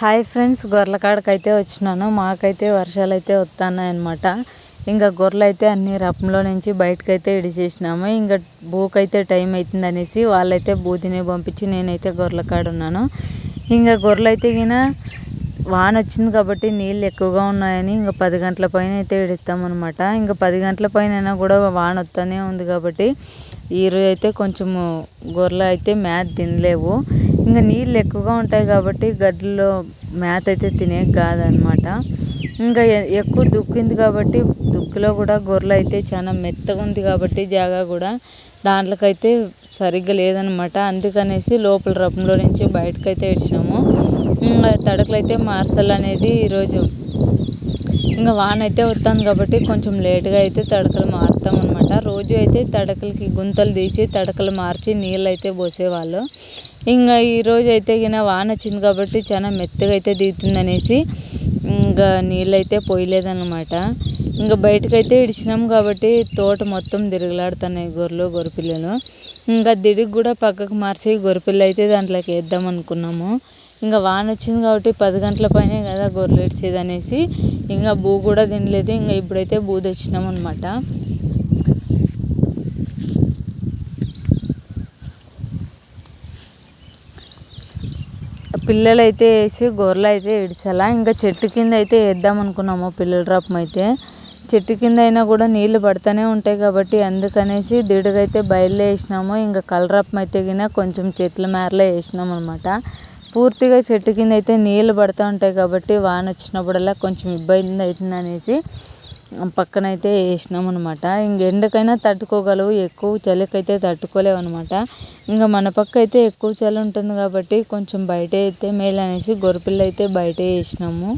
Hi friends గొర్రెల కాడకైతే వచ్చినాను. మాకైతే వర్షాలు అయితే వస్తున్నాయి అనమాట ఇంకా గొర్రెలు అయితే అన్ని రపంలో నుంచి బయటకైతే ఇడిచేసినాము. ఇంకా బూకైతే టైం అవుతుంది అనేసి వాళ్ళైతే బూదిని పంపించి నేనైతే గొర్రెల కాడ ఉన్నాను ఇంకా గొర్రెలు అయితే గిన వాన వచ్చింది కాబట్టి నీళ్ళు ఎక్కువగా ఉన్నాయని ఇంకా పది గంటల పైన అయితే ఇడుస్తామన్నమాట. ఇంకా పది గంటల పైన కూడా వాన వస్తూనే ఉంది కాబట్టి ఈరోజు అయితే కొంచెము గొర్రెలు అయితే మ్యాథ్ తినలేవు. ఇంకా నీళ్ళు ఎక్కువగా ఉంటాయి కాబట్టి గడ్డలో మేత అయితే తినే కాదనమాట. ఇంకా ఎక్కువ దుక్కింది కాబట్టి దుక్కులో కూడా గొర్రెలు అయితే చాలా మెత్తగా ఉంది కాబట్టి జాగా కూడా దాంట్లోకైతే సరిగ్గా లేదనమాట. అందుకనేసి లోపల రపంలో నుంచి బయటకైతే ఇచ్చినాము తడకలు అయితే అనేది ఈరోజు ఇంకా వాన అయితే వస్తుంది కాబట్టి కొంచెం లేట్గా అయితే తడకలు మారుతాం అనమాట రోజు అయితే తడకలకి గుంతలు తీసి తడకలు మార్చి నీళ్ళు అయితే పోసేవాళ్ళు. ఇంకా ఈరోజు అయితే గిన వాన వచ్చింది కాబట్టి చాలా మెత్తగా అయితే దిగుతుంది అనేసి ఇంకా నీళ్ళు అయితే పోయలేదన్నమాట. ఇంకా బయటకైతే ఇడిచినాం కాబట్టి తోట మొత్తం తిరుగులాడుతున్నాయి గొర్రెలు గొర్రెపిల్లలు. ఇంకా దిడికి కూడా పక్కకు మార్చి గొర్రెపిల్ల అయితే దాంట్లోకి వేద్దాం అనుకున్నాము. ఇంకా వాన వచ్చింది కాబట్టి పది గంటల పైనే కదా గొర్రెలు ఇడిచేది అనేసి ఇంకా బూ కూడా తినలేదు. ఇంకా ఇప్పుడైతే బూ తెచ్చినాం అనమాట పిల్లలు అయితే వేసి గొర్రెలు అయితే ఇడిచాలా ఇంకా చెట్టు కింద అయితే వేద్దాం అనుకున్నాము పిల్లల రపం అయితే చెట్టు కింద అయినా కూడా నీళ్ళు పడుతూనే ఉంటాయి కాబట్టి అందుకనేసి దిడుగైతే బయలు వేసినాము ఇంకా కలరపం అయితే గిన కొంచెం చెట్ల మేరలో వేసినాం అనమాట పూర్తిగా చెట్టు కింద అయితే నీళ్ళు పడుతూ ఉంటాయి కాబట్టి వాన వచ్చినప్పుడల్లా కొంచెం ఇబ్బంది అవుతుంది అనేసి పక్కన అయితే వేసినాం అనమాట ఇంక ఎండకైనా తట్టుకోగలవు ఎక్కువ చలికైతే తట్టుకోలేవు అనమాట ఇంకా మన పక్క అయితే ఎక్కువ చలి ఉంటుంది కాబట్టి కొంచెం బయట అయితే మేలు అనేసి గొర్రెపిల్ల అయితే బయట వేసినాము.